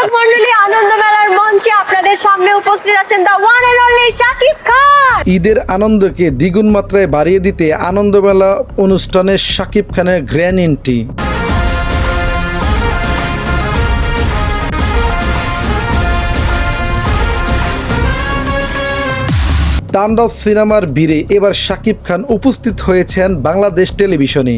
দর্শক মন্ডলী আনন্দ মেলার মঞ্চে আপনাদের সামনে উপস্থিত আছেন one and only Shakib Khan. ঈদের আনন্দকে দ্বিগুণ মাত্রায় বাড়িয়ে দিতে আনন্দমেলা অনুষ্ঠানে শাকিব খানের গ্র্যান্ড এন্ট্রি। তাণ্ডব সিনেমার বীরে এবার শাকিব খান উপস্থিত হয়েছেন বাংলাদেশ টেলিভিশনে।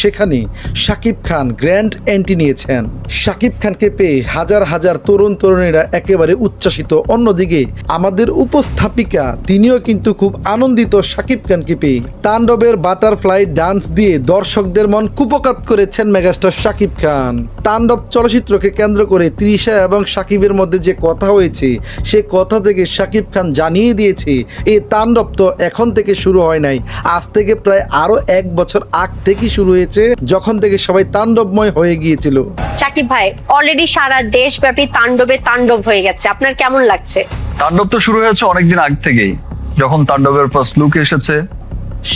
সেখানে শাকিব খান গ্র্যান্ড এন্ট্রি নিয়েছেন। শাকিব খানকে পেয়ে হাজার হাজার তরুণ তরুণীরা একেবারে উচ্ছ্বাসিত। অন্যদিকে আমাদের উপস্থাপিকা, তিনিও কিন্তু খুব আনন্দিত শাকিব খানকে পেয়ে। তাণ্ডবের বাটারফ্লাই ডান্স দিয়ে দর্শকদের মন কুপকাত করেছেন মেগাস্টার শাকিব খান। তাণ্ডব চলচ্চিত্রকে কেন্দ্র করে তৃষা এবং শাকিবের মধ্যে যে কথা হয়েছে, সে কথা থেকে শাকিব খান জানিয়ে দিয়েছে এই তাণ্ডব তো এখন থেকে শুরু হয় নাই। আজ থেকে প্রায় আরও এক বছর আগ থেকেই শুরু হয়েছে যখন থেকে সবাই তাণ্ডবময় হয়ে গিয়েছিল। শাকিব ভাই অলরেডি সারা দেশব্যাপী তাণ্ডবে তাণ্ডব হয়ে গেছে। আপনার কেমন লাগছে? তাণ্ডব তো শুরু হয়েছে অনেকদিন আগ থেকেই। যখন তাণ্ডবের ফার্স্ট লুক এসেছে।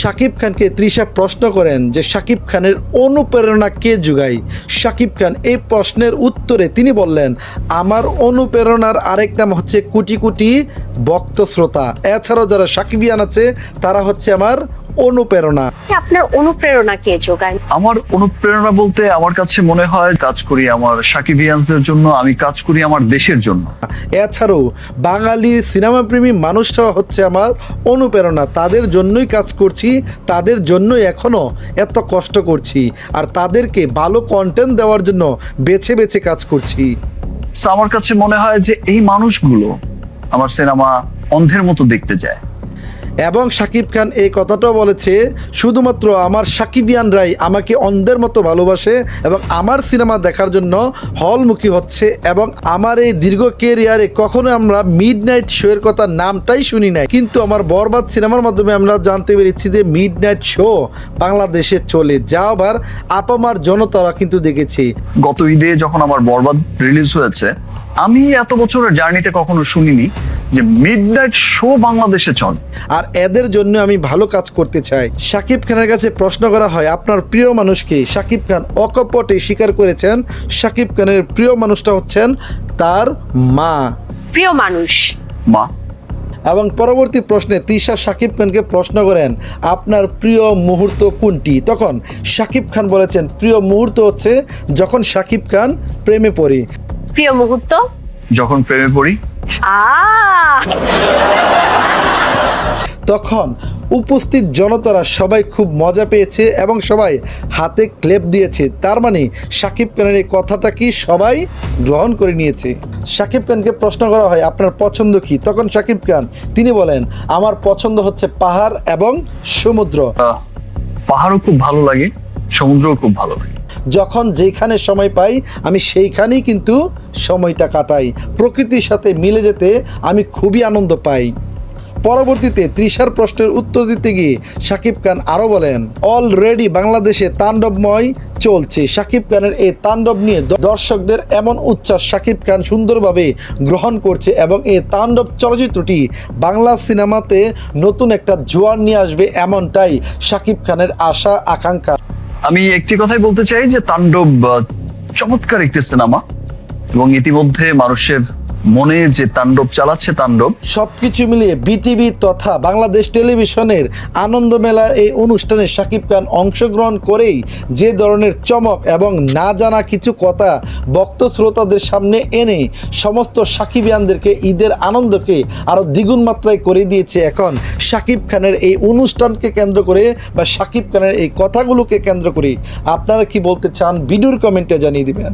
শাকিব খানকে তৃষা প্রশ্ন করেন যে শাকিব খানের অনুপ্রেরণা কে যোগায়? শাকিব খান এই প্রশ্নের উত্তরে তিনি বললেন আমার অনুপ্রেরণার আরেক নাম হচ্ছে কোটি কোটি ভক্ত শ্রোতা এছাড়াও যারা সাকিবিয়ান আছে তারা হচ্ছে আমার অনুপ্রেরণা। আপনার অনুপ্রেরণা কে যোগায়? আমার অনুপ্রেরণা বলতে আমার কাছে মনে হয় কাজ করি আমার সাকিবিয়ানসদের জন্য আমি কাজ করি আমার দেশের জন্য। এছাড়াও বাঙালি সিনেমাপ্রেমী মানুষরা হচ্ছে আমার অনুপ্রেরণা। তাদের জন্যই কাজ করছি তাদের জন্যই এখনও এত কষ্ট করছি আর তাদেরকে ভালো কন্টেন্ট দেওয়ার জন্য বেছে বেছে কাজ করছি। আমার কাছে মনে হয় যে এই মানুষগুলো আমার সিনেমা অন্ধের মতো দেখতে যায় এবং শাকিব খান এই কথাটাও বলেছে, শুধুমাত্র আমার সাকিবিয়ানরাই আমাকে অন্ধের মতো ভালোবাসে এবং আমার সিনেমা দেখার জন্য হলমুখী হচ্ছে এবং আমার এই দীর্ঘ কেরিয়ারে কখনো আমরা মিড নাইট শো এর কথা নামটাই শুনি নাই। কিন্তু আমার বরবাদ সিনেমার মাধ্যমে আমরা জানতে পেরেছি যে মিড নাইট শো বাংলাদেশে চলে যা আবার আপামার জনতারা কিন্তু দেখেছি। গত ঈদে যখন আমার বরবাদ রিলিজ হয়েছে, আমি এত বছরের জার্নিতে কখনো শুনিনি। যে মিড নাইট শো বাংলাদেশে চলে। আর এদের জন্য আমি ভালো কাজ করতে চাই। শাকিব খানের কাছে প্রশ্ন করা হয় আপনার প্রিয় মানুষকে শাকিব খান অকপটে স্বীকার করেছেন শাকিব খানের প্রিয় মানুষটা হচ্ছেন তার মা। প্রিয় মানুষ। মা। এবং পরবর্তী প্রশ্নে তিশা শাকিব খানকে প্রশ্ন করেন আপনার প্রিয় মুহূর্ত কোনটি? তখন শাকিব খান বলেছেন প্রিয় মুহূর্ত হচ্ছে যখন শাকিব খান প্রেমে পড়ি। প্রিয় মুহূর্ত? যখন প্রেমে পড়ি। আহ তখন উপস্থিত জনতারা সবাই খুব মজা পেয়েছে এবং সবাই হাতে ক্লেপ দিয়েছে। তার মানে সাকিব খানের এই কথাটা কি সবাই গ্রহণ করে নিয়েছে? সাকিব খানকে প্রশ্ন করা হয়, আপনার পছন্দ কি? তখন সাকিব খান, তিনি বলেন, আমার পছন্দ হচ্ছে পাহাড় এবং সমুদ্র। পাহাড়ও খুব ভালো লাগে, সমুদ্রও খুব ভালো লাগে। যখন যেখানে সময় পাই, আমি সেইখানেই কিন্তু সময়টা কাটাই। প্রকৃতির সাথে মিলে যেতে আমি খুবই আনন্দ পাই। পরবর্তীতে তৃষার প্রশ্নের উত্তর দিতে গিয়ে শাকিব খান আরও বলেন, অলরেডি বাংলাদেশে তাণ্ডবময় চলছে। শাকিব খানের এই তাণ্ডব নিয়ে দর্শকদের এমন উচ্ছ্বাস শাকিব খান সুন্দরভাবে গ্রহণ করছে এবং এই তাণ্ডব চলচ্চিত্রটি বাংলা সিনেমাতে নতুন একটা জোয়ার নিয়ে আসবে এমনটাই শাকিব খানের আশা, আকাঙ্ক্ষা। আমি একটি কথাই বলতে চাই যে তাণ্ডব চমৎকার একটি সিনেমা এবং ইতিমধ্যে মানুষের মনে যে তাণ্ডব চালাচ্ছে তাণ্ডব। সবকিছু মিলিয়ে বিটিভি তথা বাংলাদেশ টেলিভিশনের আনন্দ মেলার এই অনুষ্ঠানে শাকিব খান অংশগ্রহণ করেই যে ধরনের চমক এবং না জানা কিছু কথা ভক্ত শ্রোতাদের সামনে এনে সমস্ত সাকিবিয়ানদেরকে ঈদের আনন্দকে আরও দ্বিগুণ মাত্রায় করে দিয়েছে এখন শাকিব খানের এই অনুষ্ঠানকে কেন্দ্র করে বা সাকিব খানের এই কথাগুলোকে কেন্দ্র করে। আপনারা কি বলতে চান? ভিডিওর কমেন্টে জানিয়ে দিবেন।